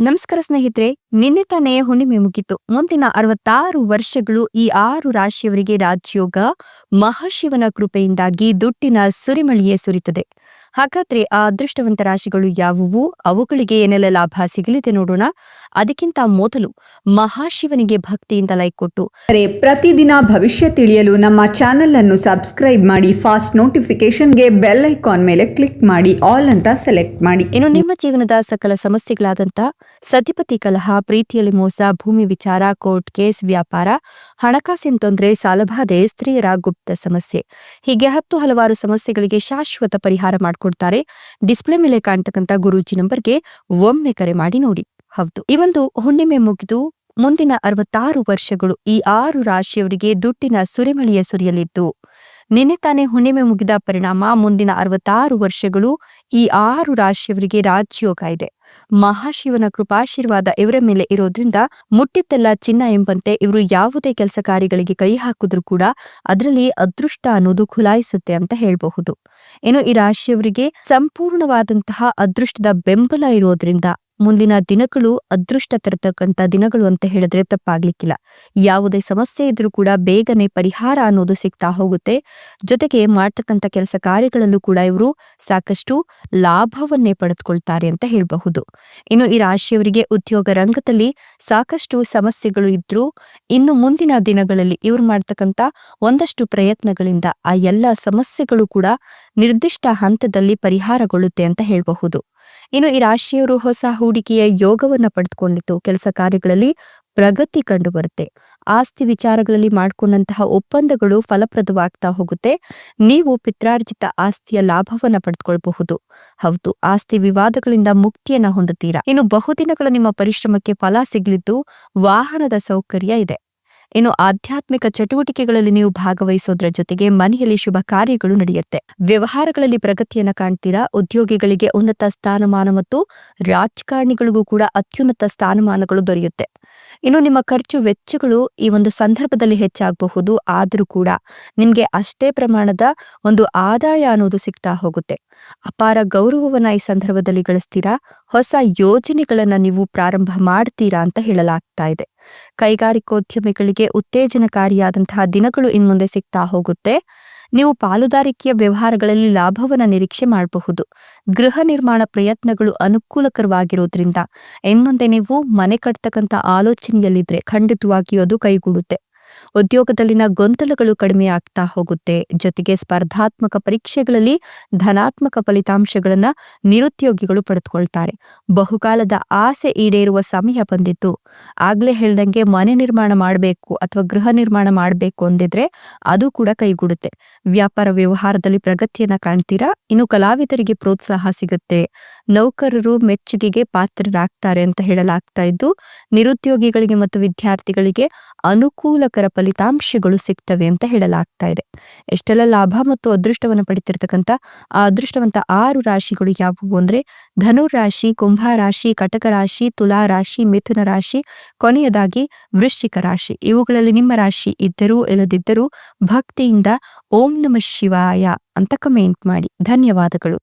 ನಮಸ್ಕಾರ ಸ್ನೇಹಿತರೆ ನಿನ್ನೆ ತಾನೇ ಹುಣ್ಣಿಮೆ ಮುಗಿತು. ಮುಂದಿನ ಅರವತ್ತಾರು ವರ್ಷಗಳು ಈ ಆರು ರಾಶಿಯವರಿಗೆ ರಾಜ್ಯೋಗ ಮಹಾಶಿವನ ಕೃಪೆಯಿಂದಾಗಿ ದುಟ್ಟಿನ ಸುರಿಮಳಿಯೇ ಸುರಿತದೆ. ಹಾಗಾದ್ರೆ ಆ ಅದೃಷ್ಟವಂತ ರಾಶಿಗಳು ಯಾವುವು? ಅವುಗಳಿಗೆ ಏನೆಲ್ಲ ಲಾಭ ಸಿಗಲಿದೆ ನೋಡೋಣ. ಅದಕ್ಕಿಂತ ಮೊದಲು ಮಹಾಶಿವನಿಗೆ ಭಕ್ತಿಯಿಂದ ಲೈಕ್ ಕೊಟ್ಟು. ಅರೆ ಪ್ರತಿದಿನ ಭವಿಷ್ಯ ತಿಳಿಯಲು ನಮ್ಮ ಚಾನೆಲ್ ಅನ್ನು ಸಬ್ಸ್ಕ್ರೈಬ್ ಮಾಡಿ ಫಾಸ್ಟ್ ನೋಟಿಫಿಕೇಶನ್ಗೆ ಬೆಲ್ ಐಕಾನ್ ಮೇಲೆ ಕ್ಲಿಕ್ ಮಾಡಿ ಆಲ್ ಅಂತ ಸೆಲೆಕ್ಟ್ ಮಾಡಿ. ಇನ್ನು ನಿಮ್ಮ ಜೀವನದ ಸಕಲ ಸಮಸ್ಯೆಗಳಾದಂತ ಸತಿಪತಿ ಕಲಹ ಪ್ರೀತಿಯಲ್ಲಿ ಮೋಸ, ಭೂಮಿ ವಿಚಾರ, ಕೋರ್ಟ್ ಕೇಸ್, ವ್ಯಾಪಾರ, ಹಣಕಾಸಿನ ತೊಂದರೆ, ಸಾಲಬಾಧೆ, ಸ್ತ್ರೀಯರ ಗುಪ್ತ ಸಮಸ್ಯೆ. ಹೀಗೆ ಹತ್ತು ಹಲವಾರು ಸಮಸ್ಯೆಗಳಿಗೆ ಶಾಶ್ವತ ಪರಿಹಾರ ಮಾಡಿಕೊಡ್ತಾರೆ. ಡಿಸ್ಪ್ಲೇ ಮೇಲೆ ಕಾಣ್ತಕ್ಕಂಥ ಗುರೂಜಿ ನಂಬರ್ಗೆ ಒಮ್ಮೆ ಕರೆ ಮಾಡಿ ನೋಡಿ. ಹೌದು. ಈ ಒಂದು ಹುಣ್ಣಿಮೆ ಮುಗಿದು ಮುಂದಿನ ಅರವತ್ತಾರು ವರ್ಷಗಳು ಈ ಆರು ರಾಶಿಯವರಿಗೆ ದುಡ್ಡಿನ ಸುರಿಮಳೆಯ ಸುರಿಯಲಿದ್ದು ನಿನ್ನೆ ತಾನೇ ಹುಣ್ಣಿಮೆ ಮುಗಿದ ಪರಿಣಾಮ ಮುಂದಿನ ಅರವತ್ತಾರು ವರ್ಷಗಳು ಈ ಆರು ರಾಶಿಯವರಿಗೆ ರಾಜ್ಯೋಗ ಇದೆ. ಮಹಾಶಿವನ ಕೃಪಾಶೀರ್ವಾದ ಇವರ ಮೇಲೆ ಇರೋದ್ರಿಂದ ಮುಟ್ಟಿತ್ತೆಲ್ಲ ಚಿನ್ನ ಎಂಬಂತೆ ಇವರು ಯಾವುದೇ ಕೆಲಸ ಕಾರ್ಯಗಳಿಗೆ ಕೈ ಹಾಕಿದ್ರು ಕೂಡ ಅದರಲ್ಲಿ ಅದೃಷ್ಟ ಅನ್ನೋದು ಖುಲಾಯಿಸುತ್ತೆ ಅಂತ ಹೇಳಬಹುದು. ಇನ್ನು ಈ ರಾಶಿಯವರಿಗೆ ಸಂಪೂರ್ಣವಾದಂತಹ ಅದೃಷ್ಟದ ಬೆಂಬಲ ಇರೋದ್ರಿಂದ ಮುಂದಿನ ದಿನಗಳು ಅದೃಷ್ಟ ತರತಕ್ಕಂಥ ದಿನಗಳು ಅಂತ ಹೇಳಿದ್ರೆ ತಪ್ಪಾಗ್ಲಿಕ್ಕಿಲ್ಲ. ಯಾವುದೇ ಸಮಸ್ಯೆ ಇದ್ರೂ ಕೂಡ ಬೇಗನೆ ಪರಿಹಾರ ಅನ್ನೋದು ಸಿಗ್ತಾ ಹೋಗುತ್ತೆ. ಜೊತೆಗೆ ಮಾಡ್ತಕ್ಕಂಥ ಕೆಲಸ ಕಾರ್ಯಗಳಲ್ಲೂ ಕೂಡ ಇವರು ಸಾಕಷ್ಟು ಲಾಭವನ್ನೇ ಪಡೆದುಕೊಳ್ತಾರೆ ಅಂತ ಹೇಳಬಹುದು. ಇನ್ನು ಈ ರಾಶಿಯವರಿಗೆ ಉದ್ಯೋಗ ರಂಗದಲ್ಲಿ ಸಾಕಷ್ಟು ಸಮಸ್ಯೆಗಳು ಇದ್ರೂ ಇನ್ನು ಮುಂದಿನ ದಿನಗಳಲ್ಲಿ ಇವರು ಮಾಡ್ತಕ್ಕಂಥ ಒಂದಷ್ಟು ಪ್ರಯತ್ನಗಳಿಂದ ಆ ಎಲ್ಲ ಸಮಸ್ಯೆಗಳು ಕೂಡ ನಿರ್ದಿಷ್ಟ ಹಂತದಲ್ಲಿ ಪರಿಹಾರಗೊಳ್ಳುತ್ತೆ ಅಂತ ಹೇಳಬಹುದು. ಇನ್ನು ಈ ರಾಶಿಯವರು ಹೊಸ ಹೂಡಿಕೆಯ ಯೋಗವನ್ನ ಪಡೆದುಕೊಂಡಿತು ಕೆಲಸ ಕಾರ್ಯಗಳಲ್ಲಿ ಪ್ರಗತಿ ಕಂಡು ಬರುತ್ತೆ ಆಸ್ತಿ ವಿಚಾರಗಳಲ್ಲಿ ಮಾಡಿಕೊಂಡಂತಹ ಒಪ್ಪಂದಗಳು ಫಲಪ್ರದವಾಗ್ತಾ ಹೋಗುತ್ತೆ. ನೀವು ಪಿತ್ರಾರ್ಜಿತ ಆಸ್ತಿಯ ಲಾಭವನ್ನ ಪಡೆದುಕೊಳ್ಬಹುದು. ಹೌದು, ಆಸ್ತಿ ವಿವಾದಗಳಿಂದ ಮುಕ್ತಿಯನ್ನ ಹೊಂದುತ್ತೀರಾ? ಇನ್ನು ಬಹುದಿನಗಳ ನಿಮ್ಮ ಪರಿಶ್ರಮಕ್ಕೆ ಫಲ ಸಿಗಲಿದ್ದು ವಾಹನದ ಸೌಕರ್ಯ ಇದೆ. ಇನ್ನು ಆಧ್ಯಾತ್ಮಿಕ ಚಟುವಟಿಕೆಗಳಲ್ಲಿ ನೀವು ಭಾಗವಹಿಸೋದ್ರ ಜೊತೆಗೆ ಮನೆಯಲ್ಲಿ ಶುಭ ಕಾರ್ಯಗಳು ನಡೆಯುತ್ತೆ. ವ್ಯವಹಾರಗಳಲ್ಲಿ ಪ್ರಗತಿಯನ್ನ ಕಾಣ್ತೀರಾ? ಉದ್ಯೋಗಿಗಳಿಗೆ ಉನ್ನತ ಸ್ಥಾನಮಾನ ಮತ್ತು ರಾಜಕಾರಣಿಗಳಿಗೂ ಕೂಡ ಅತ್ಯುನ್ನತ ಸ್ಥಾನಮಾನಗಳು ದೊರೆಯುತ್ತೆ. ಇನ್ನು ನಿಮ್ಮ ಖರ್ಚು ವೆಚ್ಚಗಳು ಈ ಒಂದು ಸಂದರ್ಭದಲ್ಲಿ ಹೆಚ್ಚಾಗಬಹುದು. ಆದರೂ ಕೂಡ ನಿಮಗೆ ಅಷ್ಟೇ ಪ್ರಮಾಣದ ಒಂದು ಆದಾಯ ಅನ್ನೋದು ಸಿಗ್ತಾ ಹೋಗುತ್ತೆ. ಅಪಾರ ಗೌರವವನ್ನ ಈ ಸಂದರ್ಭದಲ್ಲಿ ಗಳಿಸ್ತೀರಾ? ಹೊಸ ಯೋಜನೆಗಳನ್ನ ನೀವು ಪ್ರಾರಂಭ ಮಾಡ್ತೀರಾ ಅಂತ ಹೇಳಲಾಗ್ತಾ ಇದೆ. ಕೈಗಾರಿಕೋದ್ಯಮಿಗಳಿಗೆ ಉತ್ತೇಜನಕಾರಿಯಾದಂತಹ ದಿನಗಳು ಇನ್ಮುಂದೆ ಸಿಗ್ತಾ ಹೋಗುತ್ತೆ. ನೀವು ಪಾಲುದಾರಿಕೆಯ ವ್ಯವಹಾರಗಳಲ್ಲಿ ಲಾಭವನ್ನು ನಿರೀಕ್ಷೆ ಮಾಡಬಹುದು. ಗೃಹ ನಿರ್ಮಾಣ ಪ್ರಯತ್ನಗಳು ಅನುಕೂಲಕರವಾಗಿರೋದ್ರಿಂದ, ಇನ್ಮುಂದೆ ನೀವು ಮನೆ ಕಟ್ತಕ್ಕಂಥ ಆಲೋಚನೆಯಲ್ಲಿದ್ರೆ ಖಂಡಿತವಾಗಿಯೂ ಅದು ಕೈಗೂಡುತ್ತೆ. ಉದ್ಯೋಗದಲ್ಲಿನ ಗೊಂದಲಗಳು ಕಡಿಮೆ ಆಗ್ತಾ ಹೋಗುತ್ತೆ. ಜೊತೆಗೆ ಸ್ಪರ್ಧಾತ್ಮಕ ಪರೀಕ್ಷೆಗಳಲ್ಲಿ ಧನಾತ್ಮಕ ಫಲಿತಾಂಶಗಳನ್ನ ನಿರುದ್ಯೋಗಿಗಳು ಪಡೆದುಕೊಳ್ತಾರೆ. ಬಹುಕಾಲದ ಆಸೆ ಈಡೇರುವ ಸಮಯ ಬಂದಿತ್ತು. ಆಗ್ಲೇ ಹೇಳ್ದಂಗೆ ಮನೆ ನಿರ್ಮಾಣ ಮಾಡಬೇಕು ಅಥವಾ ಗೃಹ ನಿರ್ಮಾಣ ಮಾಡಬೇಕು ಅಂದಿದ್ರೆ ಅದು ಕೂಡ ಕೈಗೂಡುತ್ತೆ. ವ್ಯಾಪಾರ ವ್ಯವಹಾರದಲ್ಲಿ ಪ್ರಗತಿಯನ್ನ ಕಾಣ್ತೀರಾ? ಇನ್ನು ಕಲಾವಿದರಿಗೆ ಪ್ರೋತ್ಸಾಹ ಸಿಗುತ್ತೆ. ನೌಕರರು ಮೆಚ್ಚುಗೆಗೆ ಪಾತ್ರರಾಗ್ತಾರೆ ಅಂತ ಹೇಳಲಾಗ್ತಾ ಇದ್ದು, ನಿರುದ್ಯೋಗಿಗಳಿಗೆ ಮತ್ತು ವಿದ್ಯಾರ್ಥಿಗಳಿಗೆ ಅನುಕೂಲಕರ ಫಲಿತಾಂಶಗಳು ಸಿಗ್ತವೆ ಅಂತ ಹೇಳಲಾಗ್ತಾ ಇದೆ. ಎಷ್ಟೆಲ್ಲ ಲಾಭ ಮತ್ತು ಅದೃಷ್ಟವನ್ನು ಪಡಿತಿರ್ತಕ್ಕಂಥ ಆ ಅದೃಷ್ಟವಂತ ಆರು ರಾಶಿಗಳು ಯಾವುವು ಅಂದ್ರೆ ಧನು ರಾಶಿ, ಕುಂಭ ರಾಶಿ, ಕಟಕ ರಾಶಿ, ತುಲಾ ರಾಶಿ, ಮಿಥುನ ರಾಶಿ, ಕೊನೆಯದಾಗಿ ವೃಶ್ಚಿಕ ರಾಶಿ. ಇವುಗಳಲ್ಲಿ ನಿಮ್ಮ ರಾಶಿ ಇದ್ದರೂ ಇಲ್ಲದಿದ್ದರೂ ಭಕ್ತಿಯಿಂದ ಓಂ ನಮ ಶಿವಾಯ ಅಂತ ಕಮೆಂಟ್ ಮಾಡಿ. ಧನ್ಯವಾದಗಳು.